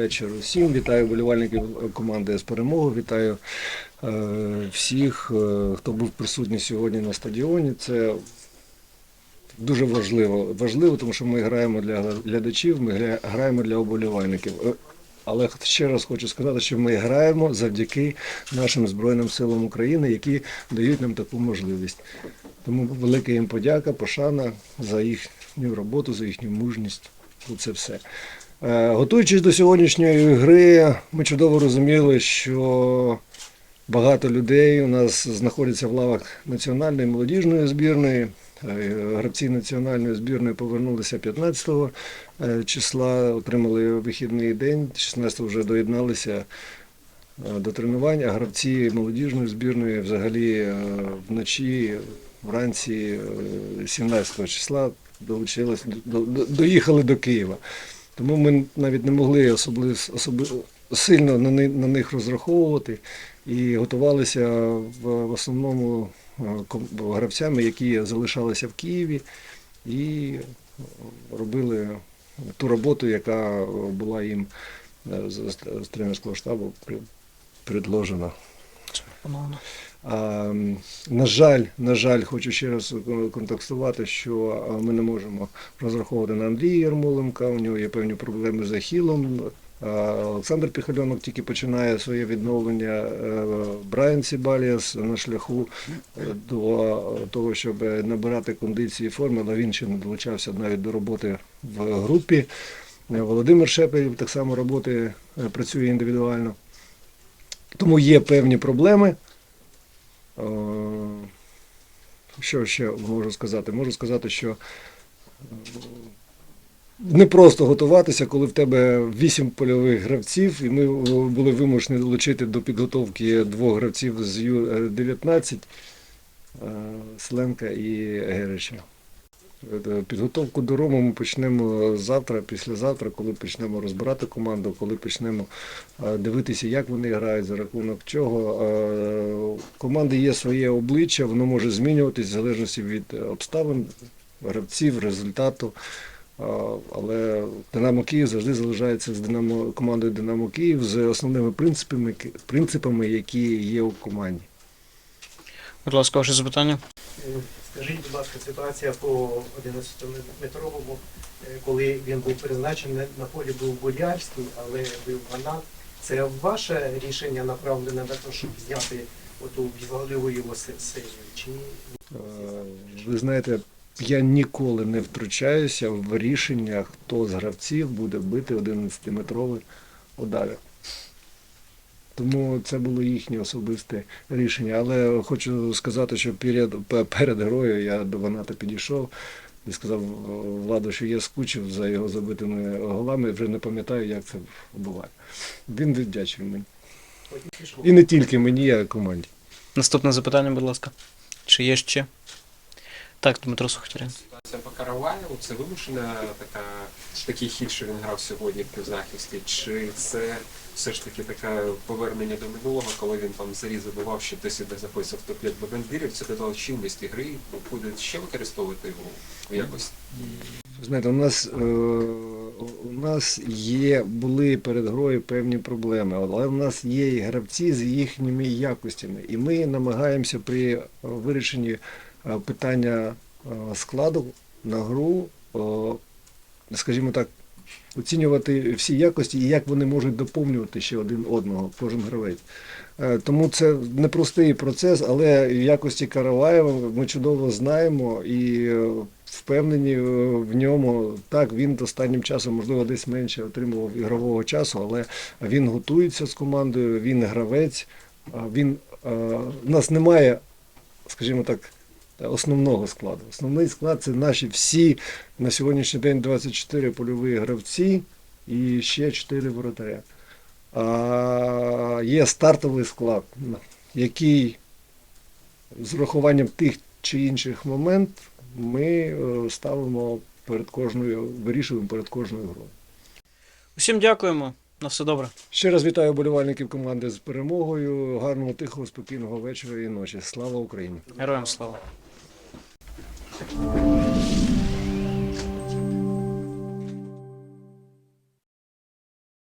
вечір усім. Вітаю болівальників команди з перемогою. Вітаю е, всіх, е, хто був присутній сьогодні на стадіоні. Це дуже важливо. Важливо, тому що ми граємо для глядачів, ми граємо для оболівальників. Е, Але ще раз хочу сказати, що ми граємо завдяки нашим Збройним силам України, які дають нам таку можливість. Тому велика їм подяка, пошана за їхню роботу, за їхню мужність. Це все. Е, Готуючись до сьогоднішньої гри, ми чудово розуміли, що багато людей у нас знаходяться в лавах національної молодіжної збірної. Е, Гравці національної збірної повернулися 15 е, числа, отримали вихідний день, 16 вже доєдналися до тренувань, а гравці молодіжної збірної взагалі вночі, вранці е, 17 числа долучились, до- до- доїхали до Києва. Тому ми навіть не могли особливо, особливо сильно на, на них розраховувати і готувалися в, основному е, гравцями, які залишалися в Києві і робили ту роботу, яка була їм е, з, тренерського штабу предложена. Пановно. А, м, на жаль, на жаль, хочу ще раз е, контекстувати, що ми не можемо розраховувати на Андрія Ярмоленка. У нього є певні проблеми з ахілом. А, Олександр Піхальонок тільки починає своє відновлення. Е, Брайан Сібаліас на шляху е, до того, щоб набирати кондиції форми, але він ще не долучався навіть до роботи в групі. Е, Володимир Шепелів так само роботи е, працює індивідуально. Тому є певні проблеми. Е, Що ще можу сказати? Можу сказати, що е, не просто готуватися, коли в тебе вісім польових гравців, і ми е, були вимушені долучити до підготовки двох гравців з Ю-19 е, Сленка і Герича. Е, Підготовку до Рому ми почнемо завтра, післязавтра, коли почнемо розбирати команду, коли почнемо е, дивитися, як вони грають, за рахунок чого. Е, команди є своє обличчя, воно може змінюватись в залежності від обставин, гравців, результату. Але Динамо Київ завжди залишається з Динамо, командою Динамо Київ з основними принципами, принципами, які є у команді. Будь ласка, ваше запитання. Скажіть, будь ласка, ситуація по 11-метровому, е, коли він був призначений на полі був Бурярський, але бив Ванат. Це ваше рішення направлене на те, щоб зняти оту важливу його се- серію? Чи ні? Е, Ви знаєте, я ніколи не втручаюся в рішення, хто з гравців буде бити 11-метровий удари. Тому це було їхнє особисте рішення. Але хочу сказати, що перед, перед грою я до Ваната підійшов і сказав Владу, що я скучив за його забитими голами, вже не пам'ятаю, як це буває. Він віддячив мені. І не тільки мені, а й команді. Наступне запитання, будь ласка. Чи є ще? Так, Дмитро Сухтярян. Караваєву це вимушена така такий хід, що він грав сьогодні в захисті, чи це все ж таки таке повернення до минулого, коли він там заріз забивав, що досі не записав в топ-5 бандирів, це додало чинності гри, ну, буде ще використовувати його якось. Знаєте, у нас, е, у нас є, були перед грою певні проблеми, але у нас є і гравці з їхніми якостями. І ми намагаємося при е, вирішенні е, питання складу на гру, е, скажімо так, оцінювати всі якості і як вони можуть доповнювати ще один одного, кожен гравець. Е, Тому це непростий процес, але в якості Караваєва ми чудово знаємо і е, впевнені в ньому. Так, він останнім часом, можливо, десь менше отримував ігрового часу, але він готується з командою, він гравець. Він, у нас немає, скажімо так, основного складу. Основний склад це наші всі на сьогоднішній день 24 польові гравці і ще 4 воротаря. А є стартовий склад, який з урахуванням тих чи інших момент ми е, ставимо перед кожною, вирішуємо перед кожною грою. Усім дякуємо. На все добре. Ще раз вітаю болівальників команди з перемогою. Гарного, тихого, спокійного вечора і ночі. Слава Україні! Героям слава. まし。